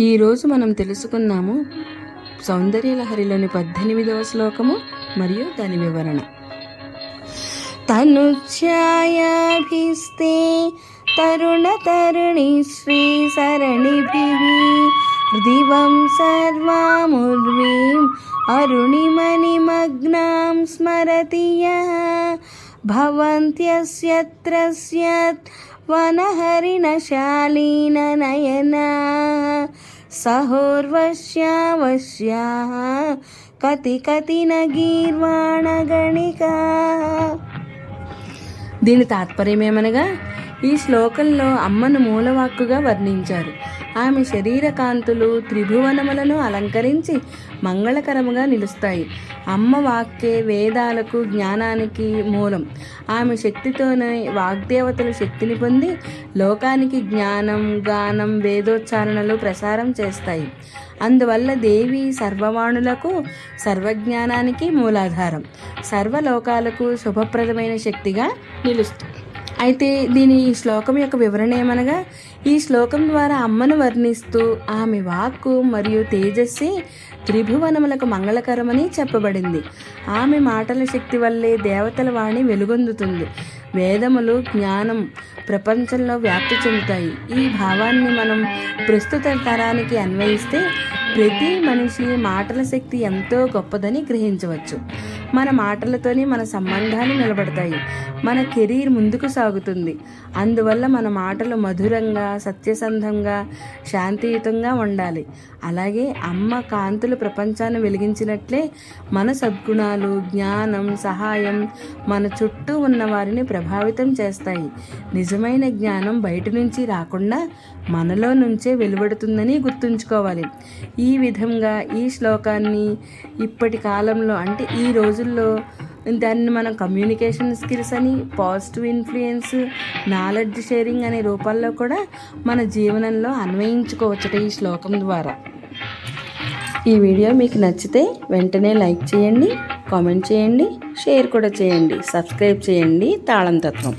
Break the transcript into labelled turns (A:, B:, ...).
A: ఈరోజు మనం తెలుసుకుందాము సౌందర్యలహరిలోని పద్దెనిమిదవ శ్లోకము మరియు దాని వివరణ. తనుఛాయాభిస్తే తరుణ తరుణి శ్రీ సరణిభిః దివం సర్వాముర్వీం అరుణిమణిమగ్నాం స్మరతి యः భవంత్యస్యత్ర నయనా వనహరిణశాలీననయనా సహోర్వశ్యావశ్యాः కతి కతి నగీర్వాణగణిక. దీని తాత్పర్యమేమనగా ఈ శ్లోకంలో అమ్మను మూలవాక్కుగా వర్ణించారు. ఆమె శరీర కాంతులు త్రిభువనములను అలంకరించి మంగళకరముగా నిలుస్తాయి. అమ్మ వాక్కే వేదాలకు జ్ఞానానికి మూలం. ఆమె శక్తితోనే వాగ్దేవతలు శక్తిని పొంది లోకానికి జ్ఞానం గానం వేదోచ్చారణలు ప్రసారం చేస్తాయి. అందువల్ల దేవి సర్వవాణులకు సర్వజ్ఞానానికి మూలాధారం. సర్వలోకాలకు శుభప్రదమైన శక్తిగా నిలుస్తుంది. అయితే దీని ఈ శ్లోకం యొక్క వివరణ ఏమనగా ఈ శ్లోకం ద్వారా అమ్మను వర్ణిస్తూ ఆమె వాక్కు మరియు తేజస్సి త్రిభువనములకు మంగళకరమని చెప్పబడింది. ఆమె మాటల శక్తి వల్లే దేవతల వాణి వెలుగొందుతుంది. వేదములు జ్ఞానం ప్రపంచంలో వ్యాప్తి చెందుతాయి. ఈ భావాన్ని మనం ప్రస్తుత తరానికి అన్వయిస్తే ప్రతి మనిషి మాటల శక్తి ఎంతో గొప్పదని గ్రహించవచ్చు. మన మాటలతోనే మన సంబంధాలు నిలబడతాయి. మన కెరీర్ ముందుకు సాగుతుంది. అందువల్ల మన మాటలు మధురంగా సత్యసంధంగా శాంతియుతంగా ఉండాలి. అలాగే అమ్మ కాంతులు ప్రపంచాన్ని వెలిగించినట్లే మన సద్గుణాలు జ్ఞానం సహాయం మన చుట్టూ ఉన్న వారిని ప్రభావితం చేస్తాయి. నిజమైన జ్ఞానం బయట నుంచి రాకుండా మనలో నుంచే వెలువడుతుందని గుర్తుంచుకోవాలి. ఈ విధంగా ఈ శ్లోకాన్ని ఇప్పటి కాలంలో అంటే ఈ రోజుల్లో దాన్ని మనం కమ్యూనికేషన్ స్కిల్స్ అని పాజిటివ్ ఇన్ఫ్లుయెన్స్ నాలెడ్జ్ షేరింగ్ అనే రూపాల్లో కూడా మన జీవనంలో అన్వయించుకోవచ్చట ఈ శ్లోకం ద్వారా. ఈ వీడియో మీకు నచ్చితే వెంటనే లైక్ చేయండి కామెంట్ చేయండి షేర్ కూడా చేయండి సబ్స్క్రైబ్ చేయండి తాళం తత్వం.